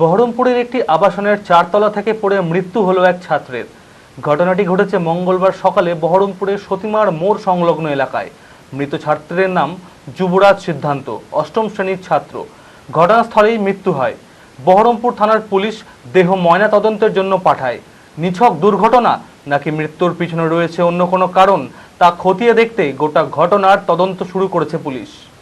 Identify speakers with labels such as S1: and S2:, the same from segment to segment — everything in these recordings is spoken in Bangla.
S1: বহরমপুরের একটি আবাসনের চারতলা থেকে পড়ে মৃত্যু হলো এক ছাত্রের। ঘটনাটি ঘটেছে মঙ্গলবার সকালে বহরমপুরের সতীমার মোড় সংলগ্ন এলাকায়। মৃত ছাত্রের নাম যুবরাজ সিদ্ধান্ত, অষ্টম শ্রেণির ছাত্র। ঘটনাস্থলেই মৃত্যু হয়। বহরমপুর থানার পুলিশ দেহ ময়না তদন্তের জন্য পাঠায়। নিছক দুর্ঘটনা নাকি মৃত্যুর পিছনে রয়েছে অন্য কোনো কারণ তা খতিয়ে দেখতে গোটা ঘটনার তদন্ত শুরু করেছে পুলিশ।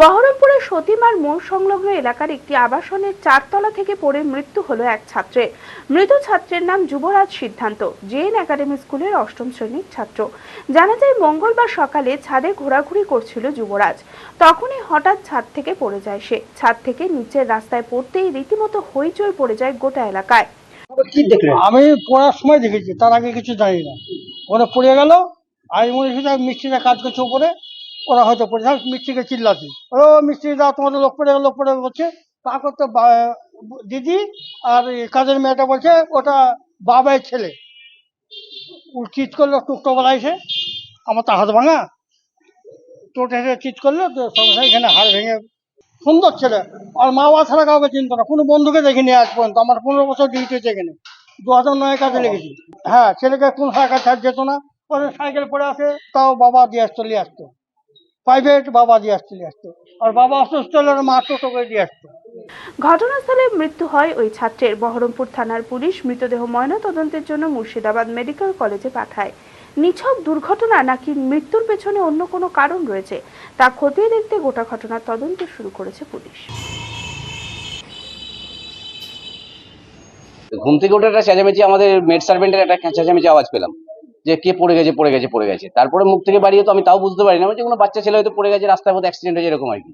S2: বহরমপুরের সতীমার মোড় সংলগ্ন এলাকার একটি আবাসনের চারতলা থেকে পড়ে মৃত্যু হলো এক ছাত্রের। মৃত ছাত্রের নাম যুবরাজ সিদ্ধান্ত জেএন একাডেমি স্কুলের অষ্টম শ্রেণির ছাত্র। জানা যায় মঙ্গলবার সকালে ছাদে ঘোরাঘুরি করছিল যুবরাজ। তখনই হঠাৎ ছাদ থেকে পড়ে যায় সে। ছাদ থেকে নিচের রাস্তায় পড়তেই রীতিমতো হইচই পড়ে যায় গোটা এলাকায়।
S3: আমি পড়ার সময় দেখেছি তার আগে কিছু জানি না। ওরা পড়ে গেল আমি মনে হচ্ছে মিস্ত্রিরা কাজ করছে উপরে। ওরা হয়তো পড়ে যাক মিস্ত্রিকে চিল্লাছি ও মিস্ত্রি দা তোমাদের লোক পড়ে লোক পড়ে বলছে তা করতে দিদি আর কাজের মেয়েটা বলছে ওটা বাবাই ছেলে। চিট করল টুকটোবেলা এসে আমার তো হাত ভাঙা। টোটো এসে চিট করল তো সঙ্গে এখানে হাড় ভেঙে সুন্দর ছেলে। আর মা বাবা ছাড়া কাউকে চিনতো না। কোনো বন্ধুকে দেখিনি আজ পর্যন্ত। আমার পনেরো বছর ডিউটি হচ্ছে এখানে। দু হাজার নয় কাজে লেগেছি। হ্যাঁ ছেলেকে কোন সাইকেল ছাড় যেত না। পরে সাইকেল পরে আসে তাও বাবা দিয়ে আসতো নিয়ে আসতো। প্রাইভেট বাবা দিয়ে আসতো আসতো আর বাবা অসুস্থ হলে মা টোটো করে দিয়ে আসতো।
S2: ঘটনাস্থলে মৃত্যু হয় ওই ছাত্রের। বহরমপুর থানার পুলিশ মৃতদেহ ময়নাতদন্তের জন্য মুর্শিদাবাদ মেডিকেল কলেজে পাঠায়। নিছক দুর্ঘটনা নাকি মৃত্যুর পেছনে অন্য কোনো কারণ রয়েছে তা খতিয়ে দেখতে গোটা ঘটনার তদন্ত শুরু করেছে পুলিশ।
S4: ঘুম থেকে উঠে একটা চেঁচামেচি আমাদের মেড সার্ভেন্টের একটা চেঁচামেচি আওয়াজ পেলাম। যে কে পড়ে গেছে পড়ে গেছে পড়ে গেছে। তারপরে মুখ থেকে বাড়িয়ে তো আমি তাও বুঝতে পারি না। যে কোনো বাচ্চা ছেলে হয়তো পড়ে গেছে, রাস্তার মধ্যে অ্যাক্সিডেন্ট হয়েছে, এরকম আর কি।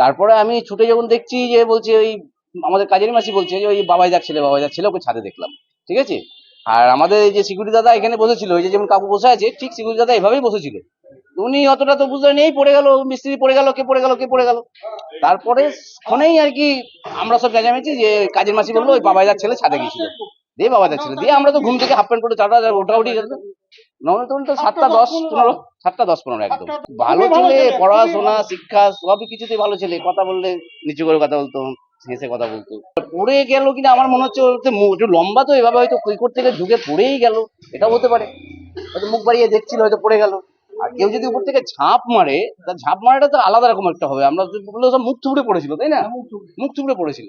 S4: তারপরে আমি ছুটে যখন দেখছি যে, বলছে ওই আমাদের কাজের মাসি বলছে যে, ওই বাবাই যাক ছেলে, বাবাই যাক ছেলে, ওকে ছাদে দেখলাম। ঠিক আছে? আর আমাদের যে সিকিউরিটি দাদা এখানে বসেছিল, ওই যে যেমন কাকু বসে আছে, ঠিক সিকিউরিটি দাদা এভাবেই বসেছিল। উনি অতটা তো বুঝলেন এই পড়ে গেল, মিস্ত্রি পড়ে গেল, কে পড়ে গেল, কে পড়ে গেল। তারপরে ক্ষণেই আর কি আমরা সব চেঁচামেচি যে, কাজের মাসি বলল, ওই বাবাইদার ছেলে ছাদে গেছিল। দিয়ে বাবাইদার ছেলে দিয়ে আমরা তো ঘুম থেকে হাফ প্যান্ট পরে চারটা ওটা উঠে গেল নর্মাল তখন তো সাতটা দশ পনেরো। সাতটা দশ পনেরো একদম। ভালো ছেলে পড়াশোনা শিক্ষা সবই ভালো ছেলে। কথা বললে নিচু করে কথা বলতো হেসে কথা বলতো। পড়ে গেল কিনা আমার মনে হচ্ছে একটু লম্বা তো এভাবে হয়তো কৈকোর থেকে ঢুকে পড়েই গেল। এটাও হতে পারে। হয়তো মুখ বাড়িয়ে দেখছিল হয়তো পড়ে গেল। আর কেউ যদি উপর থেকে ঝাঁপ মারে তা ঝাঁপ মারাটা তো আলাদা রকম একটা হবে। আমরা বলল সব মুখ থুবড়ে পড়েছিল তাই না? মুখ থুবড়ে পড়েছিল।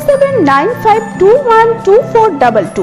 S2: seven nine five two one two four double two